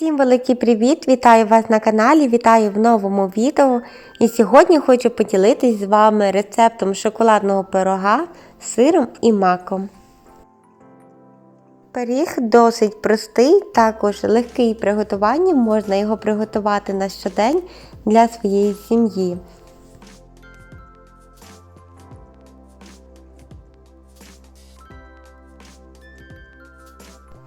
Всім великий привіт! Вітаю вас на каналі, вітаю в новому відео. І сьогодні хочу поділитись з вами рецептом шоколадного пирога з сиром і маком. Пиріг досить простий, також легкий приготування, можна його приготувати на щодень для своєї сім'ї.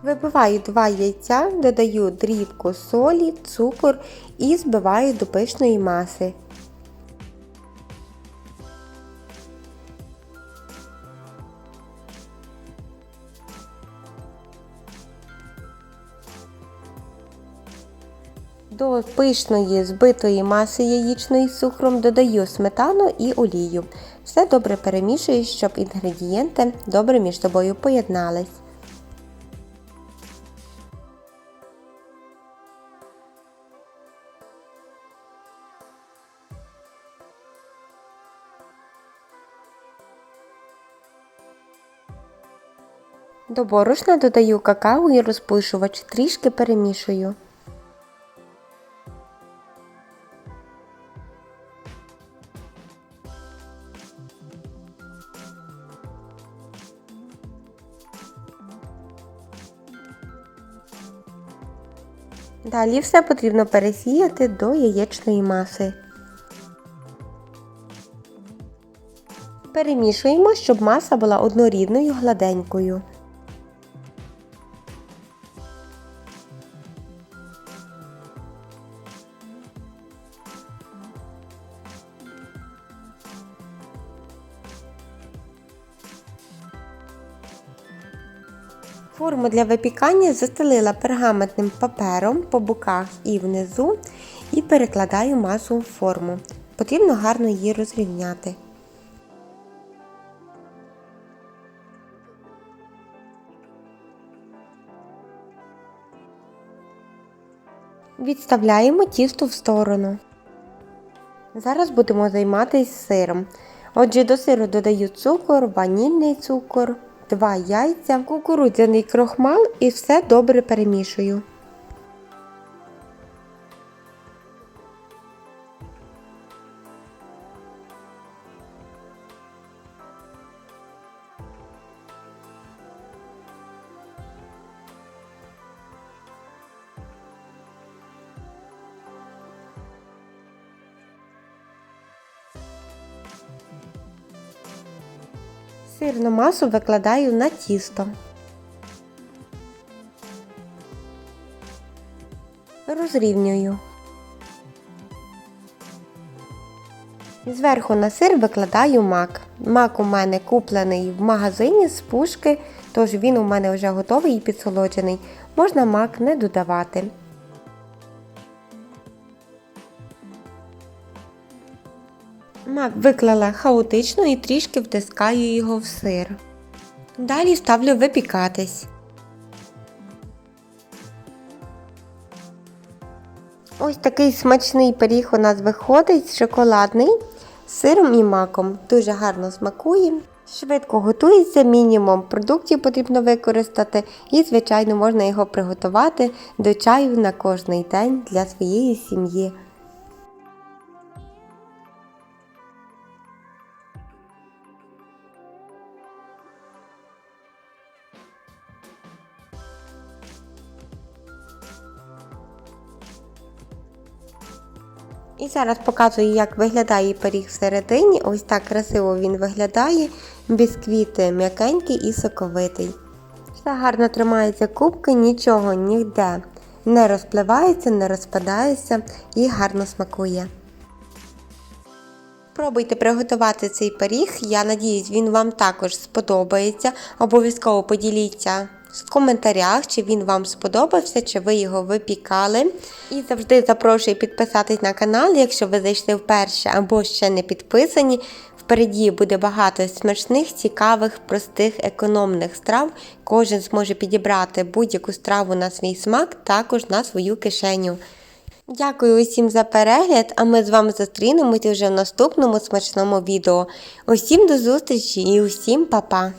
Вибиваю 2 яйця, додаю дрібку солі, цукор і збиваю до пишної маси. До пишної збитої маси яєчної з цукром додаю сметану і олію. Все добре перемішую, щоб інгредієнти добре між собою поєднались. До борошна додаю какао і розпушувач, трішки перемішую. Далі все потрібно пересіяти до яєчної маси. Перемішуємо, щоб маса була однорідною гладенькою. Форму для випікання застелила пергаментним папером по боках і внизу і перекладаю масу в форму. Потрібно гарно її розрівняти. Відставляємо тісто в сторону. Зараз будемо займатися сиром. Отже, до сиру додаю цукор, ванільний цукор, 2 яйця, кукурудзяний крохмал і все добре перемішую. Сирну масу викладаю на тісто. Розрівнюю. Зверху на сир викладаю мак. Мак у мене куплений в магазині з пушки, тож він у мене вже готовий і підсолоджений. Можна мак не додавати. Виклала хаотично і трішки втискаю його в сир. Далі ставлю випікатись. Ось такий смачний пиріг у нас виходить, шоколадний, з сиром і маком. Дуже гарно смакує. Швидко готується, мінімум продуктів потрібно використати і, звичайно, можна його приготувати до чаю на кожний день для своєї сім'ї. І зараз показую, як виглядає пиріг всередині. Ось так красиво він виглядає. Бісквіт м'якенький і соковитий. Все гарно тримається кубки, нічого ніде не розпливається, не розпадається і гарно смакує. Пробуйте приготувати цей пиріг. Я надіюсь, він вам також сподобається. Обов'язково поділіться в коментарях, чи він вам сподобався, чи ви його випікали. І завжди запрошую підписатись на канал, якщо ви зайшли вперше або ще не підписані. Впереді буде багато смачних, цікавих, простих, економних страв. Кожен зможе підібрати будь-яку страву на свій смак, також на свою кишеню. Дякую усім за перегляд, а ми з вами зустрінемося вже в наступному смачному відео. Усім до зустрічі і усім па-па!